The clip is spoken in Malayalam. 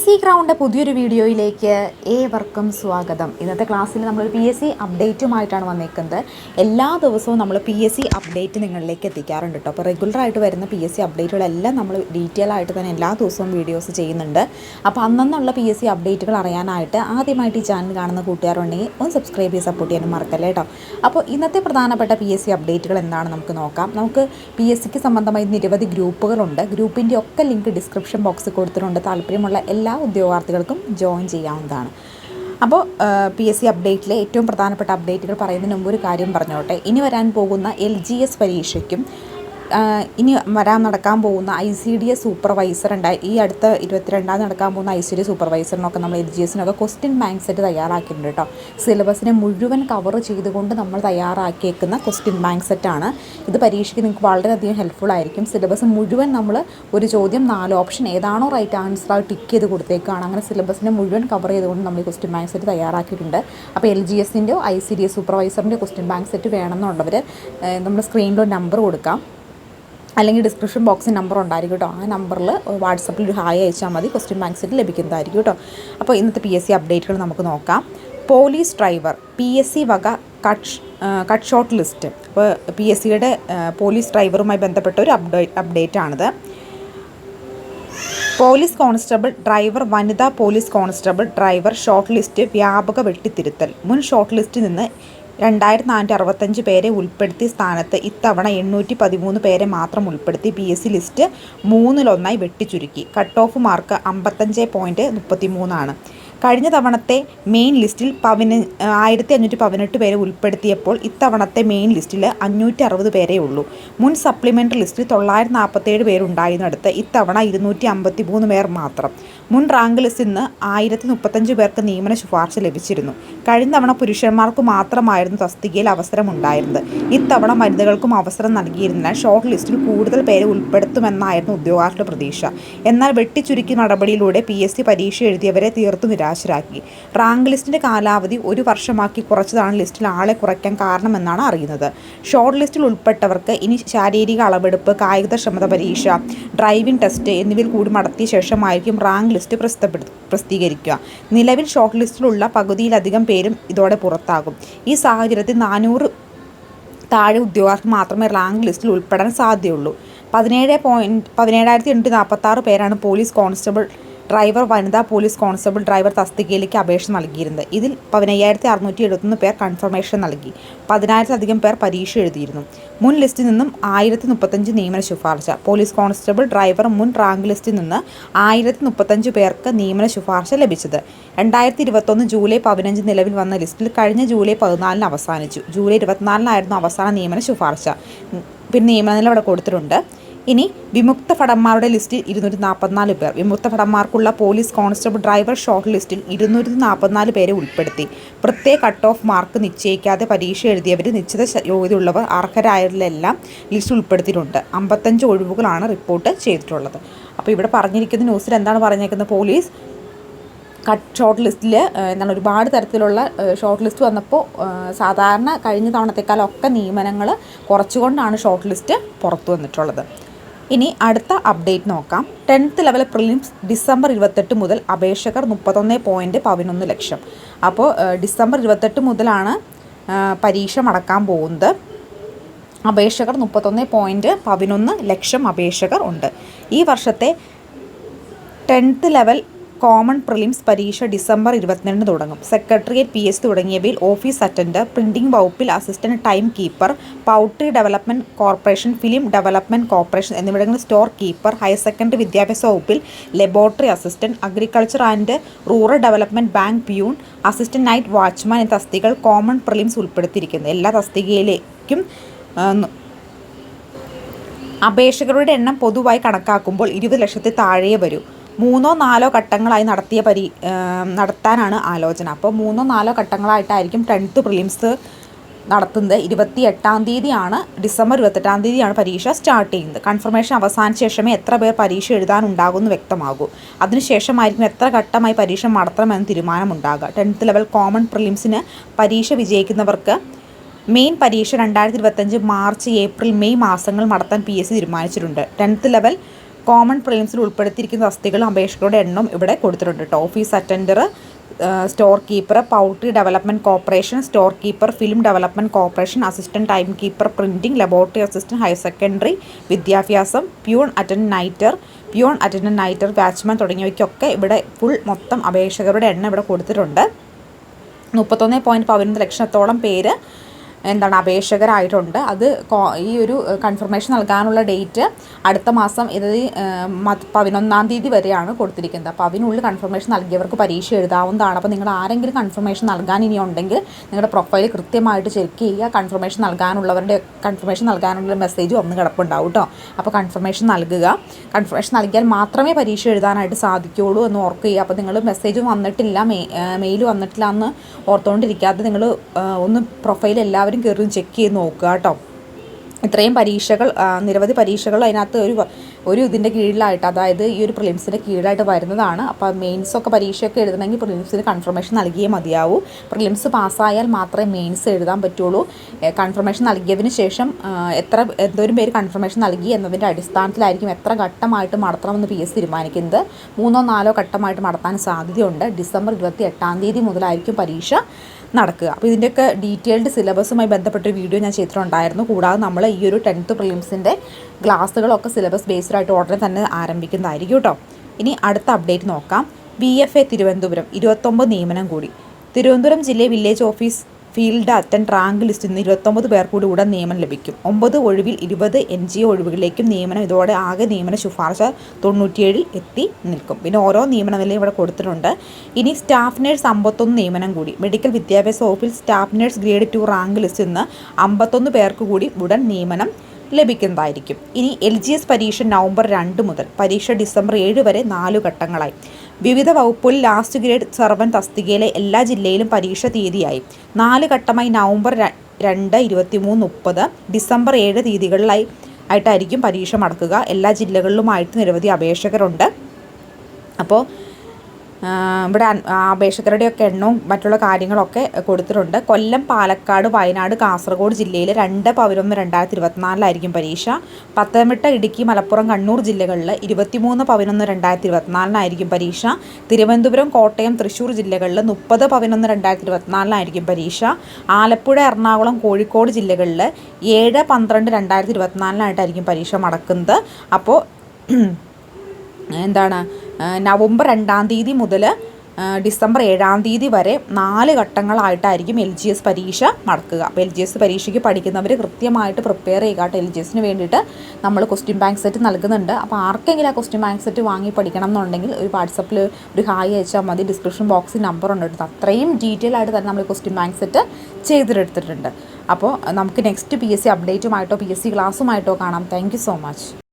എസ് സി ഗ്രൗണ്ട് പുതിയൊരു വീഡിയോയിലേക്ക് ഏവർക്കും സ്വാഗതം. ഇന്നത്തെ ക്ലാസ്സിൽ നമ്മൾ പി എസ് സി അപ്ഡേറ്റുമായിട്ടാണ് വന്നേക്കുന്നത്. എല്ലാ ദിവസവും നമ്മൾ പി എസ് സി അപ്ഡേറ്റ് നിങ്ങളിലേക്ക് എത്തിക്കാറുണ്ട് കേട്ടോ അപ്പോൾ റെഗുലറായിട്ട് വരുന്ന പി എസ് സി അപ്ഡേറ്റുകളെല്ലാം നമ്മൾ ഡീറ്റെയിൽ ആയിട്ട് തന്നെ എല്ലാ ദിവസവും വീഡിയോസ് ചെയ്യുന്നുണ്ട്. അപ്പോൾ അന്നുള്ള പി എസ് സി അപ്ഡേറ്റുകൾ അറിയാനായിട്ട് ആദ്യമായിട്ട് ഈ ചാനൽ കാണുന്ന കൂട്ടുകാരുണ്ടെങ്കിൽ ഒന്ന് സബ്സ്ക്രൈബ് ചെയ്ത് സപ്പോർട്ട് ചെയ്യാനും മറക്കല്ലേ കേട്ടോ അപ്പോൾ ഇന്നത്തെ പ്രധാനപ്പെട്ട പി എസ് സി അപ്ഡേറ്റുകൾ എന്താണ് നമുക്ക് നോക്കാം. നമുക്ക് പി എസ് സിക്ക് സംബന്ധമായി നിരവധി ഗ്രൂപ്പുകളുണ്ട്. ഗ്രൂപ്പിന്റെ ഒക്കെ ലിങ്ക് ഡിസ്ക്രിപ്ഷൻ ബോക്സിൽ കൊടുത്തിട്ടുണ്ട്. താല്പര്യമുള്ള എല്ലാ ഉദ്യോഗാർത്ഥികൾക്കും ജോയിൻ ചെയ്യാവുന്നതാണ്. അപ്പോൾ പി എസ് സി അപ്ഡേറ്റിലെ ഏറ്റവും പ്രധാനപ്പെട്ട അപ്ഡേറ്റുകൾ പറയുന്നതിന് മുമ്പ് ഒരു കാര്യം പറഞ്ഞോട്ടെ. ഇനി വരാൻ പോകുന്ന എൽ ജി എസ് പരീക്ഷയ്ക്കും ഇനി വരാൻ നടക്കാൻ പോകുന്ന I C D S supervisor ഉണ്ടായി ഈ അടുത്ത ഇരുപത്തിരണ്ടാം നടക്കാൻ പോകുന്ന ഐ സി ഡി സൂപ്പർവൈസറിനൊക്കെ നമ്മൾ എൽ ജി എസിനൊക്കെ ക്വസ്റ്റ്യൻ ബാങ്ക് സെറ്റ് തയ്യാറാക്കിയിട്ടുണ്ട് കേട്ടോ. സിലബസിനെ മുഴുവൻ കവർ ചെയ്തുകൊണ്ട് നമ്മൾ തയ്യാറാക്കിയേക്കുന്ന ക്വസ്റ്റ്യൻ ബാങ്ക് സെറ്റാണ് ഇത് പരീക്ഷയ്ക്ക് നിങ്ങൾക്ക് വളരെയധികം ഹെൽപ്ഫുൾ ആയിരിക്കും. സിലബസ് മുഴുവൻ നമ്മൾ ഒരു ചോദ്യം നാല് ഓപ്ഷൻ ഏതാണോ റൈറ്റ് ആൻസർ അത് ടിക്ക് ചെയ്ത് കൊടുത്തേക്കാണ്. അങ്ങനെ സിലബസിനെ മുഴുവൻ കവർ ചെയ്തുകൊണ്ട് നമ്മൾ ക്വസ്റ്റ്യൻ ബാങ്ക് സെറ്റ് തയ്യാറാക്കിയിട്ടുണ്ട്. അപ്പോൾ എൽ ജി എസിന്റെയോ ഐ സി ഡി എസ് സൂപ്പർവൈസറിന്റെ ക്വസ്റ്റ്യൻ ബാങ്ക് സെറ്റ് വേണമെന്നുള്ളവർ നമ്മൾ സ്ക്രീനിലോ നമ്പർ കൊടുക്കാം. അല്ലെങ്കിൽ ഡിസ്ക്രിപ്ഷൻ ബോക്സിൽ നമ്പർ ഉണ്ടായിരിക്കും കേട്ടോ. ആ നമ്പറിൽ വാട്സപ്പിൽ ഒരു ഹായ് അയച്ചാൽ മതി. ക്വസ്റ്റ്യൻ ബാങ്ക് സെറ്റ് ലഭിക്കുന്നതായിരിക്കും കേട്ടോ. അപ്പോൾ ഇന്നത്തെ പി എസ് സി അപ്ഡേറ്റുകൾ നമുക്ക് നോക്കാം. Police driver P S C വക കട്ട് കട്ട് ഷോട്ട് ലിസ്റ്റ് അപ്പോൾ പി എസ് സിയുടെ പോലീസ് ഡ്രൈവറുമായി ബന്ധപ്പെട്ട ഒരു അപ്ഡേറ്റ് ആണിത്. പോലീസ് കോൺസ്റ്റബിൾ ഡ്രൈവർ വനിതാ police constable driver short list വ്യാപക വെട്ടിത്തിരുത്തൽ. മുൻ ഷോർട്ട് ലിസ്റ്റിൽ നിന്ന് രണ്ടായിരത്തി നാനൂറ്റി അറുപത്തഞ്ച് പേരെ ഉൾപ്പെടുത്തിയ സ്ഥാനത്ത് ഇത്തവണ എണ്ണൂറ്റി പതിമൂന്ന് പേരെ മാത്രം ഉൾപ്പെടുത്തി പി എസ് സി ലിസ്റ്റ് മൂന്നിലൊന്നായി വെട്ടിച്ചുരുക്കി. കട്ട് ഓഫ് മാർക്ക് അമ്പത്തഞ്ച് പോയിന്റ് മുപ്പത്തി മൂന്നാണ് കഴിഞ്ഞ തവണത്തെ മെയിൻ ലിസ്റ്റിൽ പതിന ആയിരത്തി അഞ്ഞൂറ്റി പതിനെട്ട് പേരെ ഉൾപ്പെടുത്തിയപ്പോൾ ഇത്തവണത്തെ മെയിൻ ലിസ്റ്റിൽ അഞ്ഞൂറ്റി അറുപത് പേരേ ഉള്ളൂ. മുൻ സപ്ലിമെന്ററി ലിസ്റ്റിൽ തൊള്ളായിരത്തി നാൽപ്പത്തേഴ് പേരുണ്ടായിരുന്നിടത്ത് ഇത്തവണ ഇരുന്നൂറ്റി അമ്പത്തി മൂന്ന് പേർ മാത്രം. മുൻ റാങ്ക് ലിസ്റ്റിൽ നിന്ന് ആയിരത്തി മുപ്പത്തഞ്ച് പേർക്ക് നിയമന ശുപാർശ ലഭിച്ചിരുന്നു. കഴിഞ്ഞ തവണ പുരുഷന്മാർക്ക് മാത്രമായിരുന്നു തസ്തികയിൽ അവസരമുണ്ടായിരുന്നത് ഇത്തവണ വനിതകൾക്കും അവസരം നൽകിയിരുന്നതിനാൽ ഷോർട്ട് ലിസ്റ്റിൽ കൂടുതൽ പേരെ ഉൾപ്പെടുത്തുമെന്നായിരുന്നു ഉദ്യോഗാർത്ഥിയുടെ പ്രതീക്ഷ. എന്നാൽ വെട്ടിച്ചുരുക്കിയ നടപടിയിലൂടെ പി എസ് സി പരീക്ഷ എഴുതിയവരെ തീർത്തും നിരാശരാക്കി. റാങ്ക് ലിസ്റ്റിന്റെ കാലാവധി ഒരു വർഷമാക്കി കുറച്ചതാണ് ലിസ്റ്റിൽ ആളെ കുറയ്ക്കാൻ കാരണമെന്നാണ് അറിയുന്നത്. ഷോർട്ട് ലിസ്റ്റിൽ ഉൾപ്പെട്ടവർക്ക് ഇനി ശാരീരിക അളവെടുപ്പ് കായികക്ഷമത പരീക്ഷ ഡ്രൈവിംഗ് ടെസ്റ്റ് എന്നിവയിൽ കൂടി നടത്തിയ ശേഷമായിരിക്കും റാങ്ക് ലിസ്റ്റ് പ്രസിദ്ധപ്പെടു പ്രസിദ്ധീകരിക്കുക. നിലവിൽ ഷോർട്ട് ലിസ്റ്റിലുള്ള പകുതിയിലധികം പേരും ഇതോടെ പുറത്താകും. ഈ സാഹചര്യത്തിൽ നാനൂറ് താഴെ ഉദ്യോഗാർത്ഥി മാത്രമേ റാങ്ക് ലിസ്റ്റിൽ ഉൾപ്പെടാൻ സാധ്യതയുള്ളൂ. പതിനേഴ് പോയിന്റ് പതിനേഴായിരത്തി എണ്ണൂറ്റി നാൽപ്പത്തി ആറ് പേരാണ് പോലീസ് കോൺസ്റ്റബിൾ ഡ്രൈവർ വനിതാ പോലീസ് കോൺസ്റ്റബിൾ ഡ്രൈവർ തസ്തികയിലേക്ക് അപേക്ഷ നൽകിയിരുന്നത് ഇതിൽ പതിനയ്യായിരത്തി അറുന്നൂറ്റി എഴുപത്തൊന്ന് പേർ കൺഫർമേഷൻ നൽകി. പതിനായിരത്തിലധികം പേർ പരീക്ഷ എഴുതിയിരുന്നു. മുൻ ലിസ്റ്റിൽ നിന്നും ആയിരത്തി മുപ്പത്തഞ്ച് നിയമന ശുപാർശ. പോലീസ് കോൺസ്റ്റബിൾ ഡ്രൈവർ മുൻ റാങ്ക് ലിസ്റ്റിൽ നിന്ന് ആയിരത്തി മുപ്പത്തഞ്ച് പേർക്ക് നിയമന ശുപാർശ ലഭിച്ചത്. രണ്ടായിരത്തി ഇരുപത്തൊന്ന് ജൂലൈ പതിനഞ്ച് നിലവിൽ വന്ന ലിസ്റ്റിൽ കഴിഞ്ഞ ജൂലൈ പതിനാലിന് അവസാനിച്ചു. ജൂലൈ ഇരുപത്തിനാലിനായിരുന്നു അവസാന നിയമന ശുപാർശ. പിന്നെ നിയമനില അവിടെ കൊടുത്തിട്ടുണ്ട്. ഇനി വിമുക്ത ഭടന്മാരുടെ ലിസ്റ്റിൽ ഇരുന്നൂറ്റി നാൽപ്പത്തിനാല് പേർ. വിമുക്ത ഭടന്മാർക്കുള്ള പോലീസ് കോൺസ്റ്റബിൾ ഡ്രൈവർ ഷോർട്ട് ലിസ്റ്റിൽ ഇരുന്നൂറ്റി നാൽപ്പത്തിനാല് പേരെ ഉൾപ്പെടുത്തി. പ്രത്യേക കട്ട് ഓഫ് മാർക്ക് നിശ്ചയിക്കാതെ പരീക്ഷ എഴുതിയവർ നിശ്ചിത യോഗ്യതയുള്ളവർ അർഹരായവരിലെല്ലാം ലിസ്റ്റ് ഉൾപ്പെടുത്തിയിട്ടുണ്ട്. അമ്പത്തഞ്ച് ഒഴിവുകളാണ് റിപ്പോർട്ട് ചെയ്തിട്ടുള്ളത്. അപ്പോൾ ഇവിടെ പറഞ്ഞിരിക്കുന്ന ന്യൂസിൽ എന്താണ് പറഞ്ഞേക്കുന്നത്? പോലീസ് കട്ട് ഷോർട്ട് ലിസ്റ്റിൽ എന്താണ് ഒരുപാട് തരത്തിലുള്ള ഷോർട്ട് ലിസ്റ്റ് വന്നപ്പോൾ സാധാരണ കഴിഞ്ഞ തവണത്തെക്കാളൊക്കെ നിയമനങ്ങൾ കുറച്ചുകൊണ്ടാണ് ഷോർട്ട് ലിസ്റ്റ് പുറത്തു വന്നിട്ടുള്ളത്. ഇനി അടുത്ത അപ്ഡേറ്റ് നോക്കാം. ടെൻത്ത് ലെവൽ പ്രിലിംസ് ഡിസംബർ ഇരുപത്തെട്ട് മുതൽ അപേക്ഷകർ മുപ്പത്തൊന്ന് പോയിന്റ് പതിനൊന്ന് ലക്ഷം. അപ്പോൾ ഡിസംബർ ഇരുപത്തെട്ട് മുതലാണ് പരീക്ഷ നടക്കാൻ പോകുന്നത്. അപേക്ഷകർ മുപ്പത്തൊന്ന് പോയിന്റ് പതിനൊന്ന് ലക്ഷം അപേക്ഷകർ ഉണ്ട്. ഈ വർഷത്തെ ടെൻത്ത് ലെവൽ കോമൺ പ്രിലിംസ് പരീക്ഷ ഡിസംബർ ഇരുപത്തിരണ്ടിന് തുടങ്ങും. സെക്രട്ടേറിയറ്റ് പി എസ് തുടങ്ങിയവയിൽ ഓഫീസ് അറ്റൻഡർ പ്രിന്റിംഗ് വകുപ്പിൽ assistant time keeper poultry development corporation film development corporation എന്നിവിടങ്ങളിൽ സ്റ്റോർ കീപ്പർ ഹയർ സെക്കൻഡറി വിദ്യാഭ്യാസ വകുപ്പിൽ laboratory assistant agriculture and rural development bank peon assistant night watchman എന്നീ തസ്തികൾ കോമൺ പ്രിലിംസ് ഉൾപ്പെടുത്തിയിരിക്കുന്നു. എല്ലാ തസ്തികയിലേക്കും അപേക്ഷകരുടെ എണ്ണം പൊതുവായി കണക്കാക്കുമ്പോൾ ഇരുപത് ലക്ഷത്തിൽ താഴെ വരൂ. മൂന്നോ നാലോ ഘട്ടങ്ങളായി നടത്തിയ പരി നടത്താനാണ് ആലോചന. അപ്പോൾ മൂന്നോ നാലോ ഘട്ടങ്ങളായിട്ടായിരിക്കും ടെൻത്ത് പ്രിലിംസ് നടത്തുന്നത്. ഇരുപത്തി എട്ടാം തീയതിയാണ് ഡിസംബർ ഇരുപത്തെട്ടാം തീയതിയാണ് പരീക്ഷ സ്റ്റാർട്ട് ചെയ്യുന്നത്. കൺഫർമേഷൻ അവസാനിച്ച ശേഷമേ എത്ര പേർ പരീക്ഷ എഴുതാനുണ്ടാകുമെന്ന് വ്യക്തമാകൂ. അതിനുശേഷമായിരിക്കും എത്ര ഘട്ടമായി പരീക്ഷ നടത്തണമെന്ന് തീരുമാനമുണ്ടാകുക. ടെൻത്ത് ലെവൽ കോമൺ പ്രിലിംസിന് പരീക്ഷ വിജയിക്കുന്നവർക്ക് മെയിൻ പരീക്ഷ രണ്ടായിരത്തി ഇരുപത്തഞ്ച് മാർച്ച് ഏപ്രിൽ മെയ് മാസങ്ങൾ നടത്താൻ പി എസ് സി തീരുമാനിച്ചിട്ടുണ്ട്. ടെൻത്ത് ലെവൽ കോമൺ ഫ്രെയിംസിൽ ഉൾപ്പെടുത്തിയിരിക്കുന്ന തസ്തികളും അപേക്ഷകളുടെ എണ്ണം ഇവിടെ കൊടുത്തിട്ടുണ്ട് കേട്ടോ office attender store keeper poultry development corporation store keeper film development corporation assistant time keeper printing laboratory assistant higher secondary വിദ്യാഭ്യാസം peon attend nighter peon attend nighter watchman തുടങ്ങിയവയ്ക്കൊക്കെ ഇവിടെ ഫുൾ മൊത്തം അപേക്ഷകരുടെ എണ്ണം ഇവിടെ കൊടുത്തിട്ടുണ്ട്. മുപ്പത്തൊന്ന് പോയിന്റ് പതിനൊന്ന് ലക്ഷത്തോളം പേര് എന്താണ് അപേക്ഷകരായിട്ടുണ്ട്. അത് ഈ ഒരു കൺഫർമേഷൻ നൽകാനുള്ള ഡേറ്റ് അടുത്ത മാസം ഇത് പതിനൊന്നാം തീയതി വരെയാണ് കൊടുത്തിരിക്കുന്നത്. അപ്പോൾ അതിനുള്ളിൽ കൺഫർമേഷൻ നൽകിയവർക്ക് പരീക്ഷ എഴുതാവുന്നതാണ്. അപ്പോൾ നിങ്ങൾ ആരെങ്കിലും കൺഫർമേഷൻ നൽകാൻ ഇനി ഉണ്ടെങ്കിൽ നിങ്ങളുടെ പ്രൊഫൈൽ കൃത്യമായിട്ട് ചെക്ക് ചെയ്യുക. കൺഫർമേഷൻ നൽകാനുള്ളവരുടെ കൺഫർമേഷൻ നൽകാനുള്ള മെസ്സേജ് ഒന്ന് കിടപ്പുണ്ടാവും കേട്ടോ അപ്പോൾ കൺഫർമേഷൻ നൽകുക. കൺഫർമേഷൻ നൽകിയാൽ മാത്രമേ പരീക്ഷ എഴുതാനായിട്ട് സാധിക്കുകയുള്ളൂ എന്ന് ഓർക്കുക. അപ്പോൾ നിങ്ങൾ മെസ്സേജ് വന്നിട്ടില്ല മെയിൽ വന്നിട്ടില്ല എന്ന് ഓർത്തുകൊണ്ടിരിക്കാതെ നിങ്ങൾ ഒന്ന് പ്രൊഫൈൽ എല്ലാവരും കയറി ചെക്ക് ചെയ്ത് നോക്കുക കേട്ടോ. ഇത്രയും പരീക്ഷകൾ നിരവധി പരീക്ഷകൾ അതിനകത്ത് ഒരു ഒരു ഇതിന്റെ കീഴിലായിട്ട് അതായത് ഈ ഒരു പ്രിലിംസിന്റെ കീഴിലായിട്ട് വരുന്നതാണ്. അപ്പോൾ മെയിൻസൊക്കെ പരീക്ഷയൊക്കെ എഴുതണമെങ്കിൽ പ്രിലിംസിന് കൺഫർമേഷൻ നൽകിയേ മതിയാവൂ. പ്രിലിംസ് പാസ്സായാൽ മാത്രമേ മെയിൻസ് എഴുതാൻ പറ്റുള്ളൂ. കൺഫർമേഷൻ നൽകിയതിന് ശേഷം എത്ര എന്തോരം പേര് കൺഫർമേഷൻ നൽകി എന്നതിന്റെ അടിസ്ഥാനത്തിലായിരിക്കും എത്ര ഘട്ടമായിട്ട് നടത്തണമെന്ന് പി എസ് തീരുമാനിക്കുന്നത്. മൂന്നോ നാലോ ഘട്ടമായിട്ട് നടത്താൻ സാധ്യതയുണ്ട്. ഡിസംബർ ഇരുപത്തി എട്ടാം തീയതി മുതലായിരിക്കും പരീക്ഷ. നടക്കുക. അപ്പോൾ ഇതിന്റെയൊക്കെ ഡീറ്റെയിൽഡ് സിലബസുമായി ബന്ധപ്പെട്ട വീഡിയോ ഞാൻ ചെയ്തിട്ടുണ്ടായിരുന്നു കൂടാതെ നമ്മൾ ഈ ഒരു ടെൻത്ത് പ്രിലിംസിന്റെ ക്ലാസ്സുകളൊക്കെ സിലബസ് ബേസ്ഡ് ആയിട്ട് ഉടനെ തന്നെ ആരംഭിക്കുന്നതായിരിക്കും കേട്ടോ ഇനി അടുത്ത അപ്ഡേറ്റ് നോക്കാം. ബി എഫ് എ തിരുവനന്തപുരം ഇരുപത്തൊമ്പത് നിയമനം കൂടി. തിരുവനന്തപുരം ജില്ലയിൽ village office field attend rank ലിസ്റ്റിൽ നിന്ന് ഇരുപത്തൊമ്പത് പേർ കൂടി ഉടൻ നിയമനം ലഭിക്കും. ഒമ്പത് ഒഴിവിൽ ഇരുപത് എൻ ജി ഒ ഒഴിവുകളിലേക്കും നിയമനം ഇതോടെ ആകെ നിയമന ശുപാർശ തൊണ്ണൂറ്റിയേഴിൽ എത്തി നിൽക്കും. പിന്നെ ഓരോ നിയമന നിലയും ഇവിടെ കൊടുത്തിട്ടുണ്ട്. ഇനി സ്റ്റാഫ് നേഴ്സ് അമ്പത്തൊന്ന് നിയമനം കൂടി. മെഡിക്കൽ വിദ്യാഭ്യാസ വകുപ്പിൽ staff nurse grade two rank ലിസ്റ്റിൽ നിന്ന് അമ്പത്തൊന്ന് പേർക്ക് കൂടി ഉടൻ നിയമനം ലഭിക്കുന്നതായിരിക്കും. ഇനി എൽ ജി എസ് പരീക്ഷ നവംബർ രണ്ട് മുതൽ. പരീക്ഷ ഡിസംബർ ഏഴ് വരെ നാലു ഘട്ടങ്ങളായി. വിവിധ വകുപ്പിൽ ലാസ്റ്റ് ഗ്രേഡ് സർവൻ തസ്തികയിലെ എല്ലാ ജില്ലയിലും പരീക്ഷ തീയതിയായി. നാല് ഘട്ടമായി നവംബർ രണ്ട് ഇരുപത്തി മൂന്ന് മുപ്പത് ഡിസംബർ ഏഴ് തീയതികളിലായി ആയിട്ടായിരിക്കും പരീക്ഷ നടക്കുക. എല്ലാ ജില്ലകളിലുമായിട്ട് നിരവധി അപേക്ഷകരുണ്ട്. അപ്പോൾ ഇവിടെ അപേക്ഷകരുടെയൊക്കെ എണ്ണവും മറ്റുള്ള കാര്യങ്ങളൊക്കെ കൊടുത്തിട്ടുണ്ട്. കൊല്ലം പാലക്കാട് വയനാട് കാസർഗോഡ് ജില്ലയിൽ രണ്ട് പതിനൊന്ന് രണ്ടായിരത്തി ഇരുപത്തിനാലിലായിരിക്കും പരീക്ഷ. പത്തനംതിട്ട ഇടുക്കി മലപ്പുറം കണ്ണൂർ ജില്ലകളിൽ ഇരുപത്തിമൂന്ന് പതിനൊന്ന് രണ്ടായിരത്തി ഇരുപത്തിനാലിനായിരിക്കും പരീക്ഷ. തിരുവനന്തപുരം കോട്ടയം തൃശ്ശൂർ ജില്ലകളിൽ മുപ്പത് പതിനൊന്ന് രണ്ടായിരത്തി ഇരുപത്തിനാലിനായിരിക്കും പരീക്ഷ. ആലപ്പുഴ എറണാകുളം കോഴിക്കോട് ജില്ലകളിൽ ഏഴ് പന്ത്രണ്ട് രണ്ടായിരത്തി ഇരുപത്തിനാലിനായിട്ടായിരിക്കും പരീക്ഷ നടക്കുന്നത് അപ്പോൾ എന്താണ് നവംബർ രണ്ടാം തീയതി മുതൽ ഡിസംബർ ഏഴാം തീയതി വരെ നാല് ഘട്ടങ്ങളായിട്ടായിരിക്കും എൽ ജി എസ് പരീക്ഷ നടക്കുക. അപ്പോൾ എൽ ജി എസ് പരീക്ഷയ്ക്ക് പഠിക്കുന്നവർ കൃത്യമായിട്ട് പ്രിപ്പയർ ചെയ്യുക കേട്ടോ എൽ ജി എസിന് വേണ്ടിയിട്ട്. നമ്മൾ ക്വസ്റ്റ്യൻ ബാങ്ക് സെറ്റ് നൽകുന്നുണ്ട്. അപ്പോൾ ആർക്കെങ്കിലും ആ ക്വസ്റ്റ്യൻ ബാങ്ക് സെറ്റ് വാങ്ങി പഠിക്കണം എന്നുണ്ടെങ്കിൽ ഒരു വാട്സപ്പിൽ ഒരു ഹായ് അയച്ചാൽ മതി. ഡിസ്ക്രിപ്ഷൻ ബോക്സിൽ നമ്പർ ഉണ്ട്. കേട്ടോ അത്രയും ഡീറ്റെയിൽ ആയിട്ട് തന്നെ നമ്മൾ ക്വസ്റ്റ്യൻ ബാങ്ക് സെറ്റ് ചെയ്തെടുത്തിട്ടുണ്ട് അപ്പോൾ നമുക്ക് നെക്സ്റ്റ് പി എസ് സി അപ്ഡേറ്റുമായിട്ടോ പി എസ് സി ക്ലാസ്സുമായിട്ടോ കാണാം. Thank so much